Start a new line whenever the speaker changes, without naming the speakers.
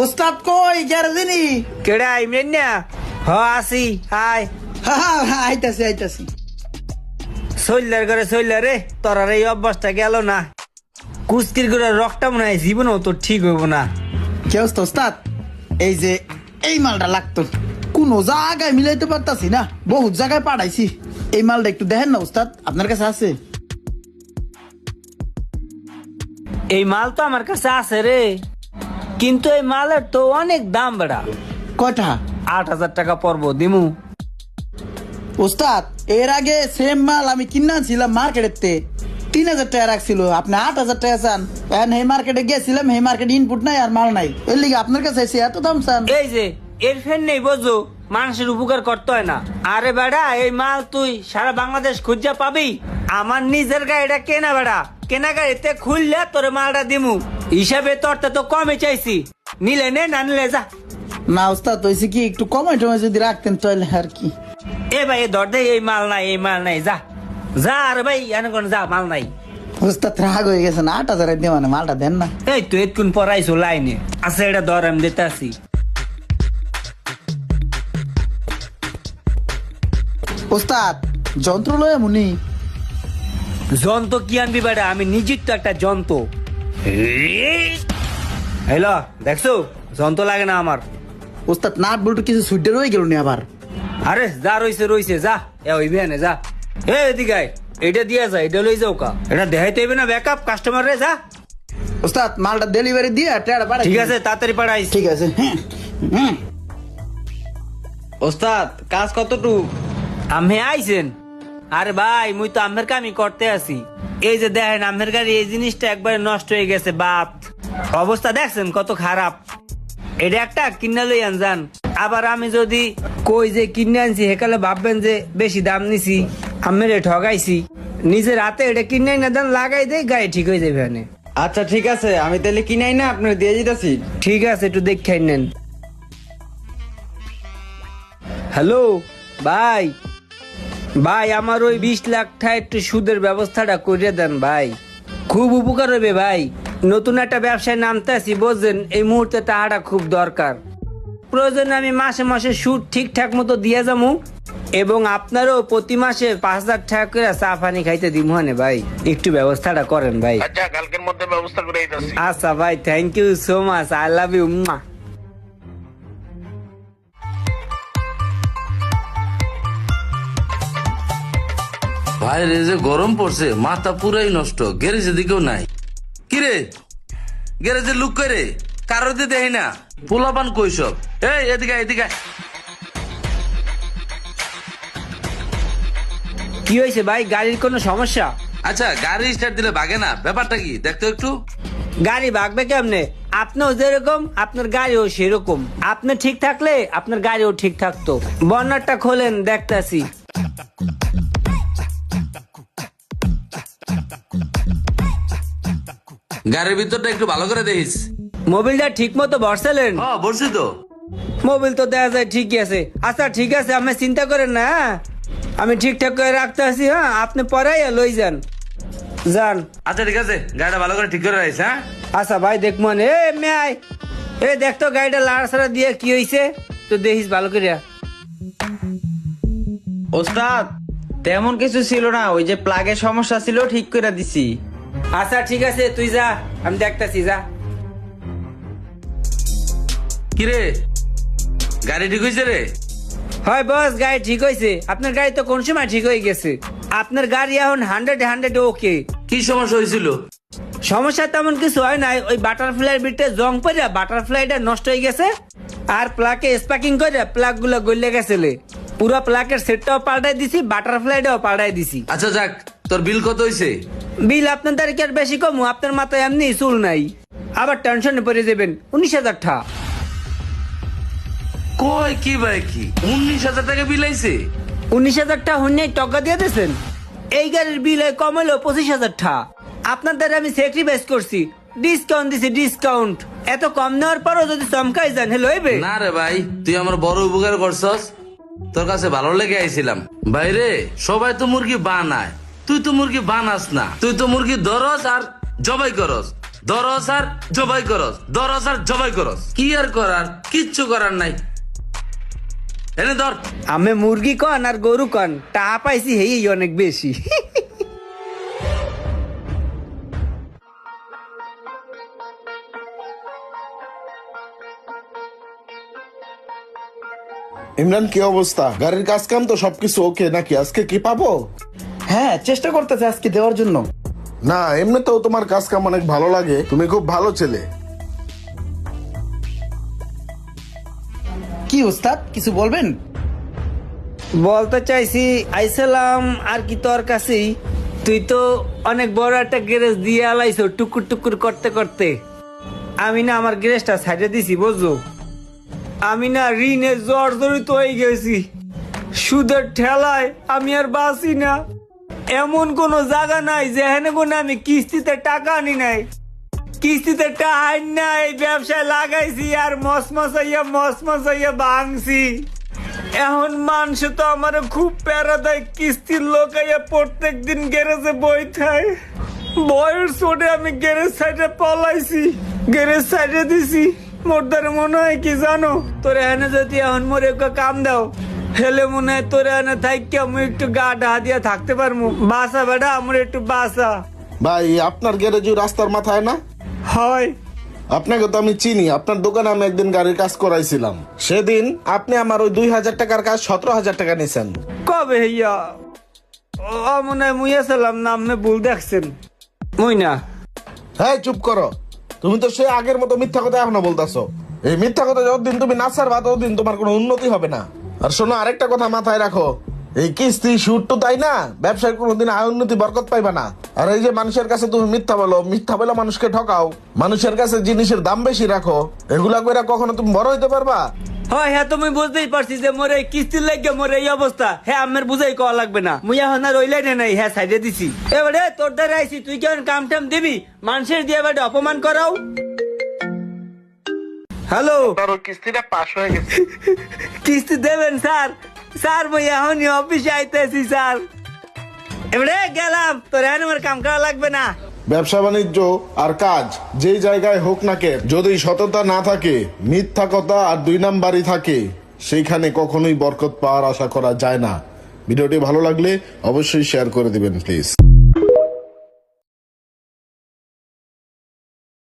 ওস্তাদ কই গ্যারেজে
কেডা আইমেন না হ আসি আয়।
হা আইতাছি আইতাছি।
সইলার করে সইলার রে তোর আর এই অভ্যাসটা গেল না। কুস্তির করে রকটা মনে হয় জীবনও তো ঠিক হইব না।
কে ওস্তাদ এই যে এই মালটা লাগতো। কোন জায়গায় মিলাইতে পারতাছি না বহুত জায়গায় পাঠাইছি। এই মালটা একটু দেখেন না ওস্তাদ আপনার কাছে আছে?
এই মাল তো আমার কাছে আছে রে। কিন্তু এই মালের তো অনেক দাম বেড়া।
কয়টা?
আট হাজার টাকা পড়ব দিমু।
ওস্তাদ এর আগে সেম মাল আমি কিনে আনছিলাম মার্কেটের তে তিন হাজার টাকা রাখছিল আপনি আট হাজার টাকা চান। এখন এই মার্কেটে গেছিলাম এই মার্কেটে ইনপুট নাই আর মাল নাই। এর লিগে আপনার কাছে এসে এত দাম চান।
এই যে এর ফের নেই বোঝো মানুষের উপকার করতে হয় না। আরে বেড়া এই মাল তুই সারা বাংলাদেশ খুঁজা পাবি? আমার নিজের গাড়িটা কেনা বেড়া। কেনা গাড়িতে খুললে তোর মালটা দিমু। হিসাবে তোরটা তো কমে চাইছি। নিলে নে না নিলে যা।
না ওস্তাদ হয়েছে কি একটু কমাই টমাই যদি রাখতেন তাহলে আর কি।
এ ভাই ধর দে এই মাল নাই এই মাল নাই যা। যা আরে ভাই এনে কোন যা মাল নাই।
ওস্তাদ রাগ হয়ে গেছে না আট হাজার দিয়ে মানে মালটা দেন না।
এই তো এতক্ষণ পড়াইছো লাইনে। আচ্ছা এটা ধর আমি দিতে আসি।
ওস্তাদ যন্ত্র লয়ে মুনি।
যন্ত্র কি আনবি বেটা? আমি নিজের তো একটা যন্ত্র। হ্যালো দেখছ? যন্ত্র লাগে না আমার।
ওস্তাদ নাট বল্টু কিছু সুইটে রয়ে গেল নি আবার।
আরে যা রইছে রইছে যা। এ ওই বিয়ানে যা। এ এদিকে এটা দিয়া যা এটা লই যাও কা। এটা দেখাইতে হইবে না ব্যাকআপ কাস্টমার রে যা।
ওস্তাদ মালটা ডেলিভারি দিয়ে টেড়া পাঠাই
ঠিক আছে তাড়াতাড়ি পাঠাইস।
ঠিক আছে
ওস্তাদ কাজ কতটুক?
আমি আইছেন। আরে ভাই মুই তো আমের কামই করতে আছি। এই যে দেখেন আমের গাড়ি এই জিনিসটা একবারে নষ্ট হয়ে গেছে বাপ। অবস্থা দেখছেন কত খারাপ। এটা একটা কিনে লই আনজান আবার আমি যদি কই যে কিনে আনছি হেকালে ভাববেন যে বেশি দাম নিছি আমের ঠগাইছি নিজের হাতে এটা কিনে না দেন লাগাই দেই গাড়ি ঠিক হয়ে যাবে এখানে।
আচ্ছা ঠিক আছে। আমি তাহলে কিনাই না আপনার দিয়ে দিতেছি।
ঠিক আছে একটু দেখে নেন। হ্যালো ভাই। ভাই আমার ওই বিশ লাখ টাকা একটু সুদের ব্যবস্থাটা করে দেন ভাই। খুব উপকার হবে ভাই। নতুন একটা ব্যবসায় নামতে আছি বুঝছেন? এই মুহূর্তে টাকাটা খুব দরকার। প্রয়োজন আমি মাসে মাসে সুদ ঠিকঠাক মতো দিয়ে যাব এবং আপনারও প্রতি মাসে পাঁচ হাজার টাকা করে চা পানি খাইতে দিব হানে ভাই? একটু ব্যবস্থাটা করেন ভাই।
আচ্ছা কালকের মধ্যে ব্যবস্থা করে
আচ্ছা ভাই thank you so much I love you মা
বাইরে যে গরম পড়ছে মাথা পুরাই নষ্ট গ্যারেজে দিকেও নাই। কিরে গ্যারেজে লুক করে কারোর দিয়ে দেখি না। পোলাপান কইসব এই এদিকে এদিকে
কি হয়েছে ভাই? গাড়ির কোনো সমস্যা?
আচ্ছা গাড়ি স্টার্ট দিলে ভাগে না। ব্যাপারটা কি? দেখতো একটু।
গাড়ি ভাগবে কেমনে? আপনিও যেরকম আপনার গাড়িও সেরকম। আপনি ঠিক থাকলে আপনার গাড়িও ঠিক থাকতো। বর্নারটা খোলেন দেখতাছি।
গাড়ির ভিতরটা একটু ভালো করে দেখিস।
মোবিলটা ঠিক মতো বসেলেন
হ্যাঁ তো।
মোবিল তো দেখা যায় ঠিকই আছে। আচ্ছা ঠিক আছে আপনি চিন্তা করেন না হ্যাঁ? আমি ঠিকঠাক করে রাখতে আছি হ্যাঁ? আপনি পরাই লই যান। যান।
আচ্ছা ঠিক আছে গাড়িটা ভালো করে ঠিক করে রাখিস হ্যাঁ?
আচ্ছা ভাই দেখ মনে। এ মেয়াই এ দেখতো গাড়িটা লাড়াছাড়া দিয়ে কি হইছে। তো দেখিস ভালো করিয়া
ওস্তাদ তেমন কিছু ছিল না ওই যে প্লাগের সমস্যা ছিল ঠিক করে দিছি।
আচ্ছা ঠিক আছে তুই যা আমি দেখতাছি যা।
কিরে? গাড়ি ঠিক হয়েছে রে?
হয় বস গাড়ি ঠিক হয়েছে আপনার গাড়ি তো কোন সময় ঠিক হয়ে গেছে? আপনার গাড়ি এখন হান্ড্রেড হান্ড্রেড ওকে
কি সমস্যা হয়েছিল
সমস্যা তেমন কিছু হয় নাই। ওই বাটারফ্লাই বিটে জং পরে বাটারফ্লাইটা নষ্ট হয়ে গেছে। আর প্লাকে স্পাকিং করে প্লাগগুলো গলে গেছিলে পুরো প্লাকের সেটটাও পাল্টাই দিছি বাটারফ্লাইটাও পাল্টাই দিছি।
আচ্ছা যাক তোর বিল কত হয়েছে
বিল আপনার তারিখে আর বেশি কম আপনার মাথায় এমনি চুল নাই। আবার টেনশনে পড়ে যাবেন উনিশ হাজার টাকা
কয় কি ভাই কি? উনিশ হাজার টাকা বিল আইছে?
উনিশ হাজার টাকা হন্যায় টকা দিয়ে দিয়েছেন। এই গাড়ির বিল হয় কম হলো পঁচিশ হাজার টাকা আপনার দ্বারা আমি স্যাক্রিফাইস করছি। ডিসকাউন্ট দিছি ডিসকাউন্ট এত কম নেওয়ার পরও যদি চমকাই যান হ্যালো হইবে
না রে ভাই তুই আমার বড় উপকার করছস। তোর কাছে ভালো লেগে আইছিলাম। বাইরে সবাই তো মুরগি বানায়। তুই তো মুরগি বানাস না। তুই তো মুরগি ধরস আর জবাই করস। দরস আর জবাই করস। দরস আর জবাই করস। কি আর করার? কিচ্ছু করার নাই। এনে ধর।
আমি মুরগি কন আর গরু কন টা পাইছি হেই অনেক বেশি।
ইমরান কি অবস্থা? গাড়ির কাজ কাম তো সবকিছু ওকে নাকি? আজকে কি পাবো?
হ্যাঁ চেষ্টা করতেছে আজকে দেওয়ার জন্য।
না এমনিতেও তোমার কাজ কাম অনেক ভালো লাগে। তুমি খুব ভালো ছেলে।
কি ওস্তাদ কিছু বলবেন?
বলতে চাইছি আইসালাম আর কি তোর কাছেই। তুই তো অনেক বড় একটা গ্যারেজ দিয়ে আলাইছো টুকুর টুকুর করতে করতে। আমি না আমার গ্যারেজটা সাইডে দিছি বুঝছ? আমি না ঋণে জর্জরিত হয়ে গেছি। সুদের ঠেলায় আমি আর বাঁচি না। এমন কোনো জায়গা নাই যেখানে কোনো আমি কিস্তিতে টাকা আনি নাই। কিস্তিতে টাকা না এই ব্যবসায় লাগাইছি আর মস মশাইয়া মস মশাইয়া ভাঙছি। এখন মানুষ তো আমার খুব প্যারা দেয়, কিস্তির লোক আইয়া প্রত্যেক দিন গ্যারেজে বই থায়। বয়ের চোটে আমি গ্যারেজ সাইডে পলাইছি, গ্যারেজ সাইডে দিছি। মোর দ্বারা মনে হয় কি জানো? তোর এনে যদি এখন মোরে একটা কাম দাও হেলে মনে হয় তোর এনে থাকি আমি একটু গা ডা দিয়ে থাকতে পারব বাসা বেটা আমার একটু বাসা।
ভাই আপনার গ্যারেজ রাস্তার মাথায় না?
হয়।
আপনাকে তো আমি চিনি আপনার দোকানে আমি একদিন গাড়ির কাজ করাইছিলাম। সেদিন আপনি আমার ওই দুই হাজার টাকার কাজ সতেরো হাজার টাকা নিয়েছেন
কবে হইয়া? ও মনে হয় মুইয়া না আপনি ভুল দেখছেন। মুই না।
হ্যাঁ চুপ করো। তুমি তো সে আগের মতো মিথ্যা কথা এখনও বলতাছো। এই মিথ্যা কথা যতদিন তুমি না ছাড়বা ততদিন তোমার কোনো উন্নতি হবে না। আর শোনো, আরেকটা কথা মাথায় রাখো। এই কিস্তি সুট তো তাই না? ব্যবসায় কোনোদিন আয় উন্নতি, বরকত পাইবা না। আর এই যে মানুষের কাছে তুমি মিথ্যা বলো, মিথ্যা বলে মানুষকে ঠকাও, মানুষের কাছে জিনিসের দাম বেশি রাখো, এগুলা করে কখনো তুমি বড় হইতে পারবা?
হয় হ্যাঁ তুমি বুঝতেই পারছি যে মোর কিস্তির লাগে মোর এই অবস্থা। হ্যাঁ আমার বুঝাই কওয়া লাগবে না। মুই এখন আর ওই লাইনে নাই হ্যাঁ সাইডে দিছি। এবারে তোর দ্বারা আইছি, তুই কেমন কাম টাম দিবি? মানুষের দিয়ে এবারে অপমান করাও? হ্যালো
কিস্তিটা পাশ হয়ে গেছে।
কিস্তি দেবেন স্যার? স্যার মুই এখনই অফিসে আইতেছি স্যার। এবারে গেলাম। তোর এখন আমার কাম করা লাগবে না।
ব্যবসা বাণিজ্য আর কাজ যেই জায়গায় হোক না কে যদি সততা না থাকে মিথ্যা কথা আর দুই নাম্বারই থাকে সেইখানে কখনোই বরকত পাওয়ার আশা করা যায় না। ভিডিওটি ভালো লাগলে অবশ্যই শেয়ার করে দিবেন প্লিজ